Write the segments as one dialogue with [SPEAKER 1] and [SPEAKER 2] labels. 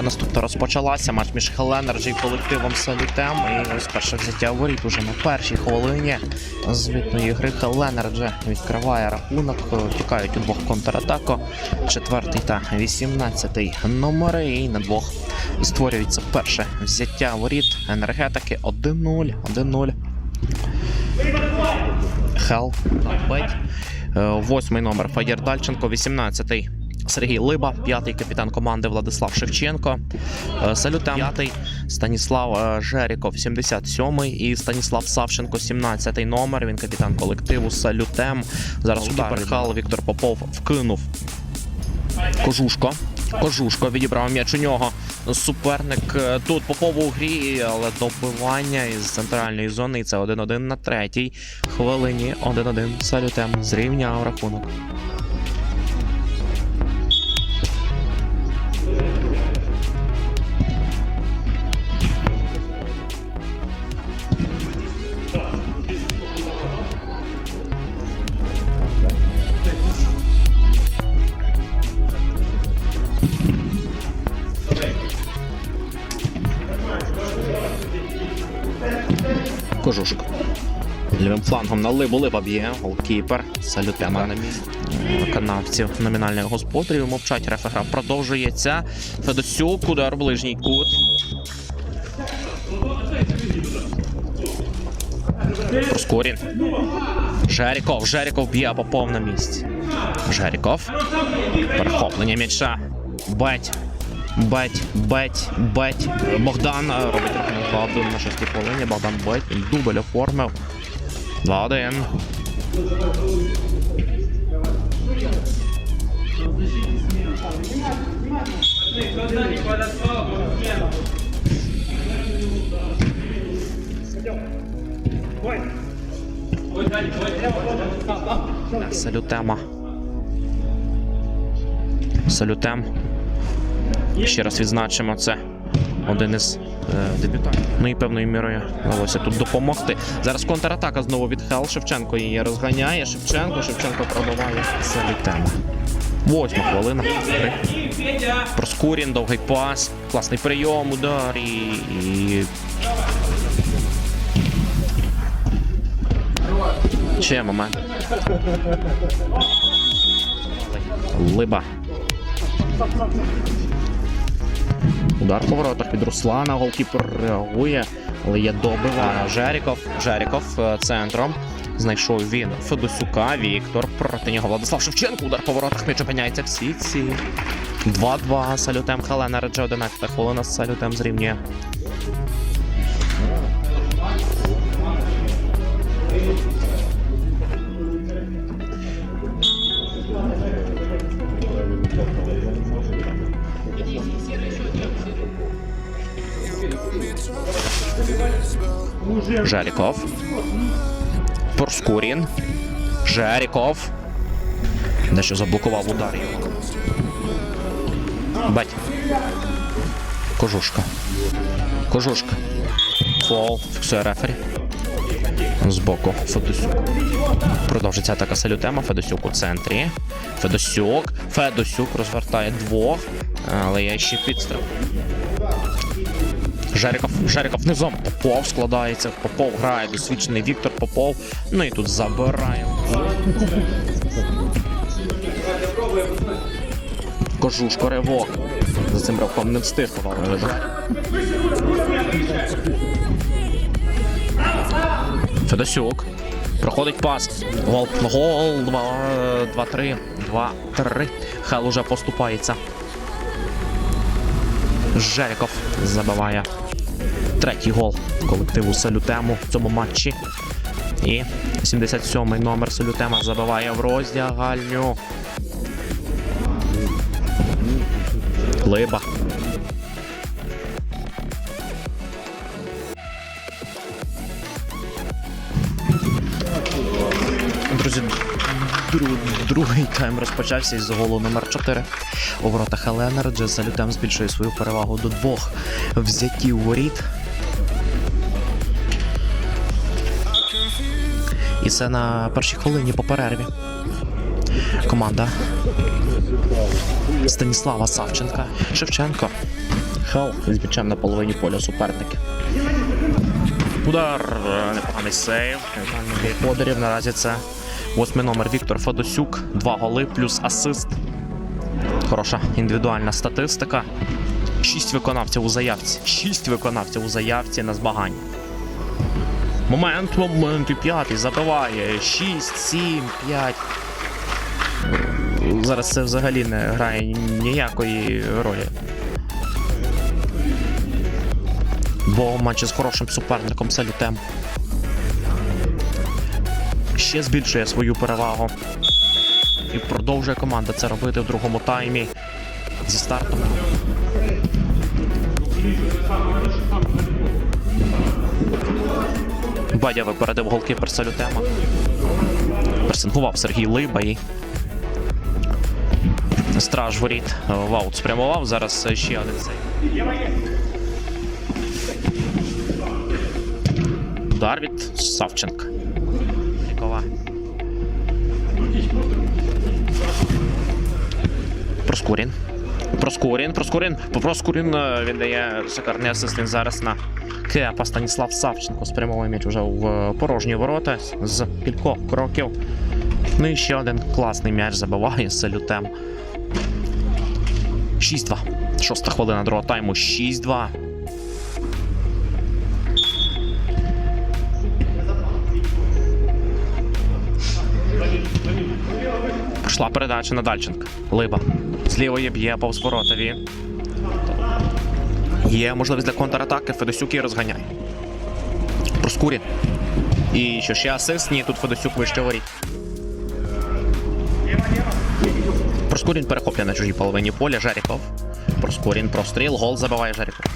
[SPEAKER 1] Гра наступна розпочалася. Матч між Хеленерджі і колективом Салютем. І ось перше взяття воріт уже на першій хвилині звітної гри Хеленерджі відкриває рахунок. Тікають у двох контратаку. Четвертий та вісімнадцятий номери. І на двох створюється перше взяття воріт енергетики 1-0. 1-0. Хел. Восьмий номер Фаєр Дальченко, 18-й Сергій Либа, п'ятий капітан команди Владислав Шевченко. Е, п'ятий Станіслав е, Жеріков, 77-й і Станіслав Савченко, 17-й номер. Він капітан колективу Салютем. Зараз удар Хал Віктор Попов вкинув. Кожушко. Кожушко відібрав м'яч у нього. Суперник е, тут Попов у грі, але добивання із центральної зони. І це 1-1 на третій хвилині. 1-1 салютем зрівняв рахунок. Флангом на либу либа б'є. Голкіпер. Салютема на місці. Виконавців номінальних господарів мовчать. Рефера продовжується. Федосюк, удар ближній кут. Проскорін. Жеріков. Жеріков б'є Попов на місці. Жеріков. Перехоплення м'яча. Бать. Бать, бать, бать. Богдан е, робить рахунок 2-1 на шостій хвилині. Богдан бать. Дубль оформив. 2-1. Салютема. Салютем. Ще раз відзначимо це. Один із е. Ну і певною мірою вдалося тут допомогти. Зараз контратака знову від Хел. Шевченко її розганяє. Шевченко, Шевченко пробиває. Салютема. Восьма хвилина. Проскурін, довгий пас. Класний прийом, удар і. і... Ще момент. Либа. Удар по воротах від Руслана. Голкіпер реагує, але є добива. Жеріков. Жеріков е, центром. Знайшов він Федосюка. Віктор. Проти нього Владислав Шевченко. Удар по воротах. М'яч опиняється в сітці. 2-2. Салютем Хелена Реджа 11 хвилина. Салютем зрівнює. Жаріков. Порскурін. Жаріков. Дещо заблокував удар його. Бать. Кожушка. Кожушка. Фол. Фіксує рефері. Збоку. Федосюк. Продовжиться атака салютема. Федосюк у центрі. Федосюк. Федосюк розвертає двох. Але є ще підстріл. Жеріков, Жеріков низом Попов складається. Попов грає досвідчений Віктор Попов. Ну і тут забирає. Кожушко ривок. За цим ривком не встиг. Федосюк. Проходить пас. Гол. Гол. 2-3. 2-3. Хел уже поступається. Жеріков забиває третій гол колективу Салютему в цьому матчі. І 77-й номер Салютема забиває в роздягальню. Либа. Друзі, дру- другий тайм розпочався із голу номер 4 у воротах Еленерджа. Салютем збільшує свою перевагу до двох взяттів воріт. І це на першій хвилині по перерві. Команда Станіслава Савченка. Шевченко. Хел з м'ячем на половині поля суперники. Удар, е, непоганий сейв. Бодарів. Наразі це восьмий номер Віктор Федосюк. Два голи плюс асист. Хороша індивідуальна статистика. Шість виконавців у заявці. Шість виконавців у заявці на змагання. Момент, момент, і п'ятий забиває. 6, 7, 5. Зараз це взагалі не грає ніякої ролі. Бо матчі з хорошим суперником салютем. Ще збільшує свою перевагу. І продовжує команда це робити в другому таймі зі стартом. Бадя випередив голкіпер салютема. Пресингував Сергій Либа страж воріт е, в аут спрямував. Зараз ще один цей. Удар від Савченка. Нікола. Проскурін. Проскурін, Проскурін. Проскурін е, віддає шикарний асистент зараз на Кепа Станіслав Савченко спрямовує м'яч вже в е, порожні ворота з кількох кроків. Ну і ще один класний м'яч забиває з салютем. 6-2. Шоста хвилина другого тайму. 6-2. Прийшла передача на Дальченка. Либа. З лівої б'є повз ворота він. Є можливість для контратаки. Федосюк її розганяє. Проскурін. І що ще асист? Ні, тут Федосюк вище воріт. Проскурін перехоплює на чужій половині поля. Жеріков. Проскурін простріл. Гол забиває Жеріков.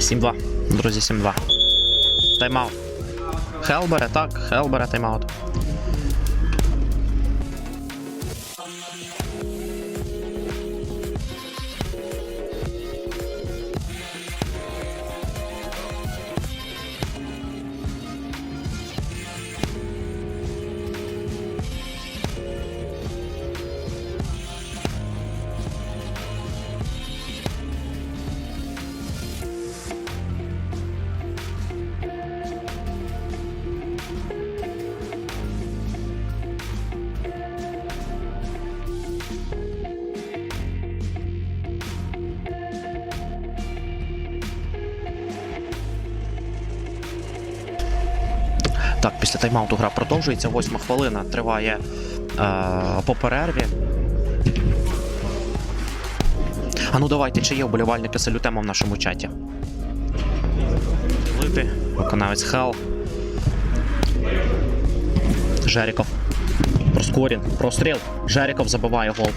[SPEAKER 1] 7-2. Друзі, 7-2. Тайм-аут. Хелбере, так, Хелбере, тайм-аут. Так, після тайм-ауту гра продовжується. Восьма хвилина триває е, по перерві. А ну давайте, чи є вболівальники салютема в нашому чаті? Лити, виконавець Хел. Жеріков. Проскорін. Простріл. Жеріков забиває гол.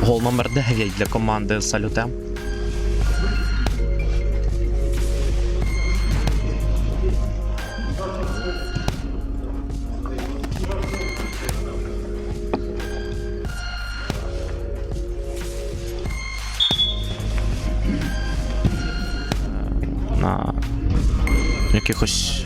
[SPEAKER 1] Гол номер 9 для команди Салютем. Якихось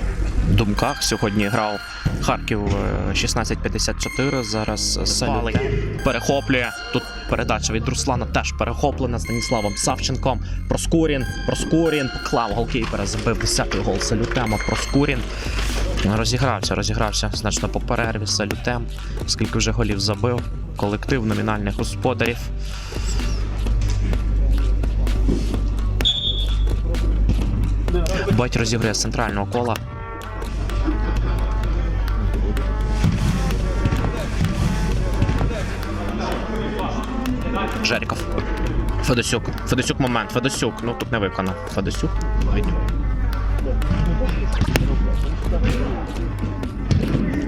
[SPEAKER 1] думках. Сьогодні грав Харків е, 1654. Зараз Салют перехоплює. Тут передача від Руслана теж перехоплена Станіславом Савченком. Проскурін, Проскурін поклав голкіпера, забив 10-й гол Салютема. Проскурін. Розігрався, розігрався значно по перерві Салютем, скільки вже голів забив. Колектив номінальних господарів. Бать розігрує з центрального кола. Жеріков. Федосюк. Федосюк момент. Федосюк. Ну тут не виконав. Федосюк.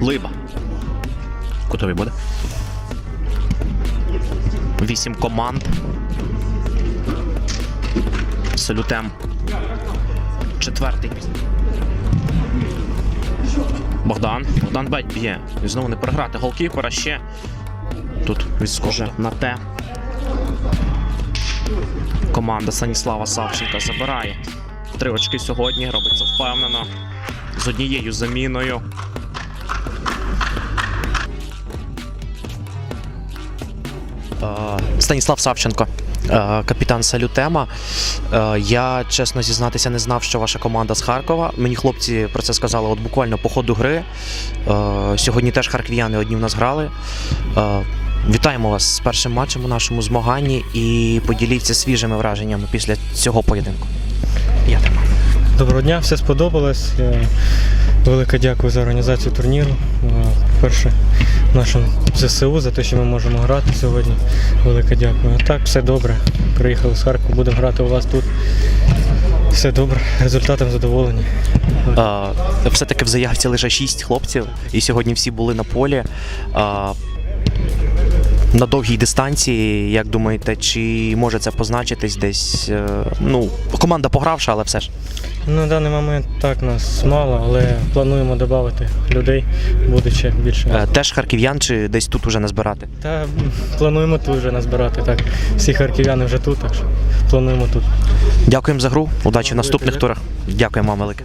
[SPEAKER 1] Либа. Кутовий буде. Вісім команд. Салютем. Четвертий. Богдан. Богдан Бать б'є. І знову не переграти голкіпера ще. Тут відскоже на те. Команда Станіслава Савченка забирає. Три очки сьогодні. Робиться впевнено. З однією заміною. Станіслав Савченко, капітан Салютема. Е, Я чесно зізнатися не знав, що ваша команда з Харкова. Мені хлопці про це сказали от буквально по ходу гри. Е, Сьогодні теж харків'яни одні в нас грали. Е, Вітаємо вас з першим матчем у нашому змаганні і поділіться свіжими враженнями після цього поєдинку. Я тримаю.
[SPEAKER 2] Доброго дня, все сподобалось. Велике дякую за організацію турніру. Е, По-перше, нашим ЗСУ за те, що ми можемо грати сьогодні. Велике дякую. Так, все добре. Приїхали з Харкова, будемо грати у вас тут. Все добре, результатом задоволені.
[SPEAKER 1] Все-таки в заявці лише шість хлопців, і сьогодні всі були на полі. Е, На довгій дистанції, як думаєте, чи може це позначитись десь? е, Ну, команда погравша, але все ж.
[SPEAKER 2] На даний момент так нас мало, але плануємо додати людей, буде ще більше.
[SPEAKER 1] Е, Теж харків'ян чи десь тут уже назбирати?
[SPEAKER 2] Та плануємо тут вже назбирати. Так. Всі харків'яни вже тут, так що плануємо тут.
[SPEAKER 1] Дякуємо за гру. Удачі в наступних турах. Дякуємо вам велике.